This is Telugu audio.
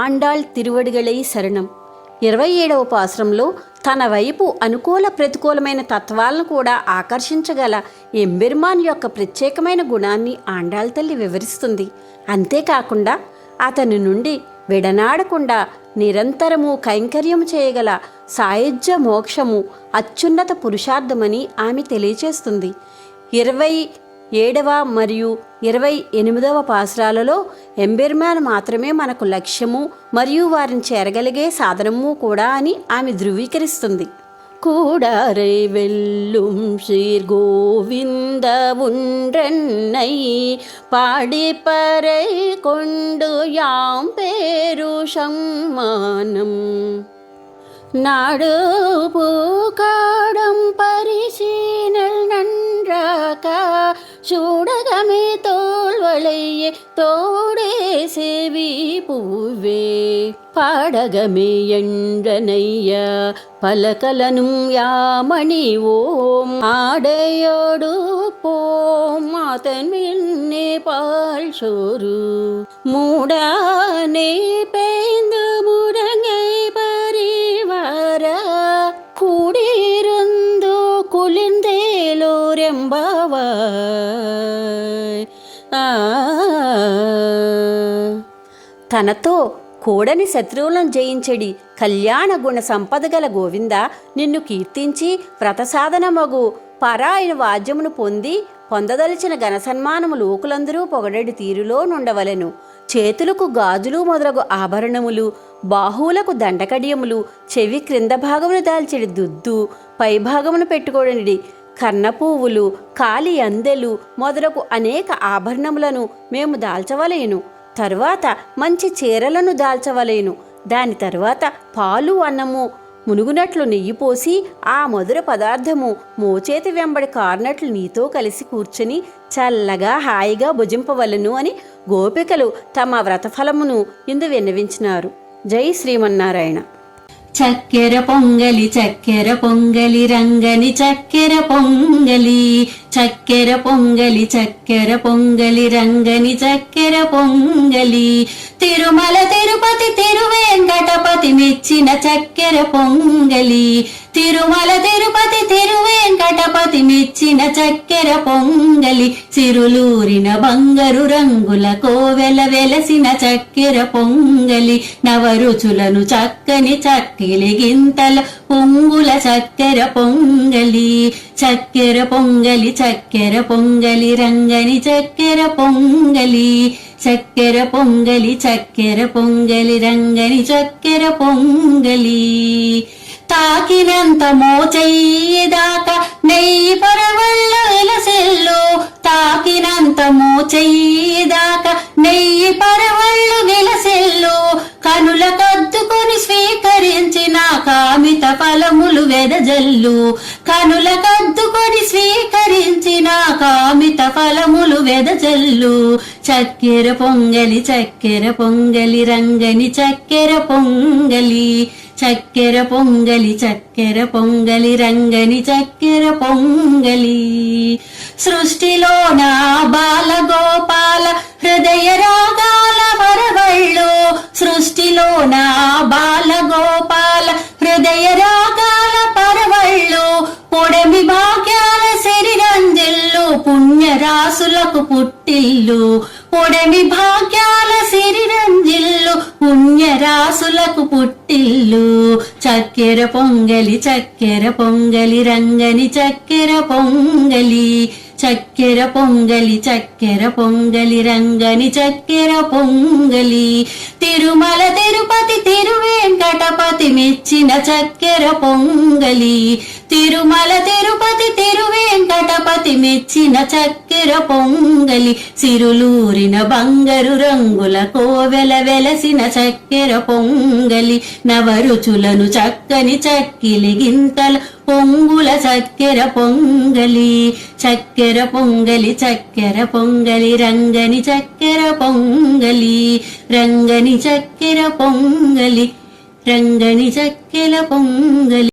ఆండాళ్ తిరువడిగళై శరణం. ఇరవై ఏడవ పాశ్రంలో తన వైపు అనుకూల ప్రతికూలమైన తత్వాలను కూడా ఆకర్షించగల ఎంబెర్మాన్ యొక్క ప్రత్యేకమైన గుణాన్ని ఆండాళ్ తల్లి వివరిస్తుంది. అంతేకాకుండా అతని నుండి విడనాడకుండా నిరంతరము కైంకర్యము చేయగల సాయుధ్య మోక్షము అత్యున్నత పురుషార్థమని ఆమె తెలియచేస్తుంది. ఇరవై ఏడవ మరియు ఇరవై ఎనిమిదవ పాసురాలలో ఎంబెర్మాన్ మాత్రమే మనకు లక్ష్యము మరియు వారిని చేరగలిగే సాధనము కూడా అని ఆమె ధృవీకరిస్తుంది கூடாரை வெல்லும் சீர்கோவிந்த உன்றன்னை பாடிப்பறை கொண்டு யாம் பேரு சம்மானம் நாடு பூக்காடம் பரிசீனல் ಕಾಕ ಶೂಡಗಮೆ ತೋಳ್ವಳೆಯೇ ತೋಡೆ ಸೇವಿ பூவே. பாடகமே என்றனையா பலகலனும் யாமணி ஓம். ஆடையோடு போம் அதன்மின்னே பால் சோறு. மூடானே பேந்து முடங்கை பரிவார. கூடியிருந்து குளிர்ந்தேலோரெம்பா తనతో కూడని శత్రువులను జయించడి కళ్యాణ గుణ సంపద గల గోవింద నిన్ను కీర్తించి వ్రతసాధనమగు పరాయణ వాద్యమును పొంది పొందదలిచిన ఘన సన్మానము లోకులందరూ పొగడడి తీరులో నుండవలెను. చేతులకు గాజులు మొదలగు ఆభరణములు బాహువులకు దండకడియములు చెవి క్రింద భాగమును దాల్చెడి దుద్దు పైభాగమును పెట్టుకోడనిడి కర్ణపువ్వులు కాలి అందెలు మొదలగు అనేక ఆభరణములను మేము దాల్చవలేను. తరువాత మంచి చీరలను దాల్చవలేను. దాని తర్వాత పాలు అన్నము మునుగునట్లు నెయ్యి పోసి ఆ మధుర పదార్థము మోచేతి వెంబడి కారినట్లు నీతో కలిసి కూర్చొని చల్లగా హాయిగా భుజింపవలను అని గోపికలు తమ వ్రతఫలమును ఇందు విన్నవించినారు. జై శ్రీమన్నారాయణ. చక్కెర పొంగలి చక్కెర పొంగలి రంగని చక్కెర పొంగలి. చక్కెర పొంగలి చక్కెర పొంగలి రంగని చక్కెర పొంగలి. తిరుమల తిరుపతి తిరువేంకటపతి మెచ్చిన చక్కెర పొంగలి. తిరుమల తిరుపతి తిరువేంకటపతి మెచ్చిన చక్కెర పొంగలి. చిరులూరిన బంగారు రంగుల కోవెల వెలసిన చక్కెర పొంగలి. నవరుచులను చక్కని చక్కిలి గింతల పొంగుల చక్కెర పొంగలి. చక్కెర పొంగలి చక్కెర పొంగలి రంగని చక్కెర పొంగలి చక్కెర పొంగలి చక్కెర పొంగలి రంగని చక్కెర పొంగలి తాకినంత మోచయ్యేదాకా నెయ్యి పరవళ్ళ వెలసెల్లు తాకినంత మోచయ్యేదాకా నెయ్యి పరవళ్ళు వెలసెల్లు కనుల కద్దుకొని కామిత ఫలములు వెదజల్లు. కనుల కద్దుకొని స్వీకరించిన కామిత ఫలములు వెదజల్లు. చక్కెర పొంగలి చక్కెర పొంగలి రంగని చక్కెర పొంగలి. చక్కెర పొంగలి చక్కెర పొంగలి రంగని చక్కెర పొంగలి. సృష్టిలో నా బాల గోపాల హృదయ రాగాల వరవళ్ళు. సృష్టిలో దాసులకు పుట్టిల్లు. పొడమి భాగ్యాల సిరిరంజిల్లు పుణ్యరాసులకు పుట్టిల్లు. చక్కెర పొంగలి చక్కెర పొంగలి రంగని చక్కెర పొంగలి. చక్కెర పొంగలి చక్కెర పొంగలి రంగని చక్కెర పొంగలి. తిరుమల తిరుపతి తిరువేంకటపతి మెచ్చిన చక్కెర పొంగలి. తిరుమల తిరుపతి తిరువేంకటపతి చక్కెర పొంగలి సిరులూరిన బంగారు రంగుల కోవెల వెలసిన చక్కెర పొంగలి. నవరుచులను చక్కని చక్కిలి గింతల పొంగుల చక్కెర పొంగలి. చక్కెర పొంగలి చక్కెర పొంగలి రంగని చక్కెర పొంగలి. రంగని చక్కెర పొంగలి రంగని చక్కెర పొంగలి.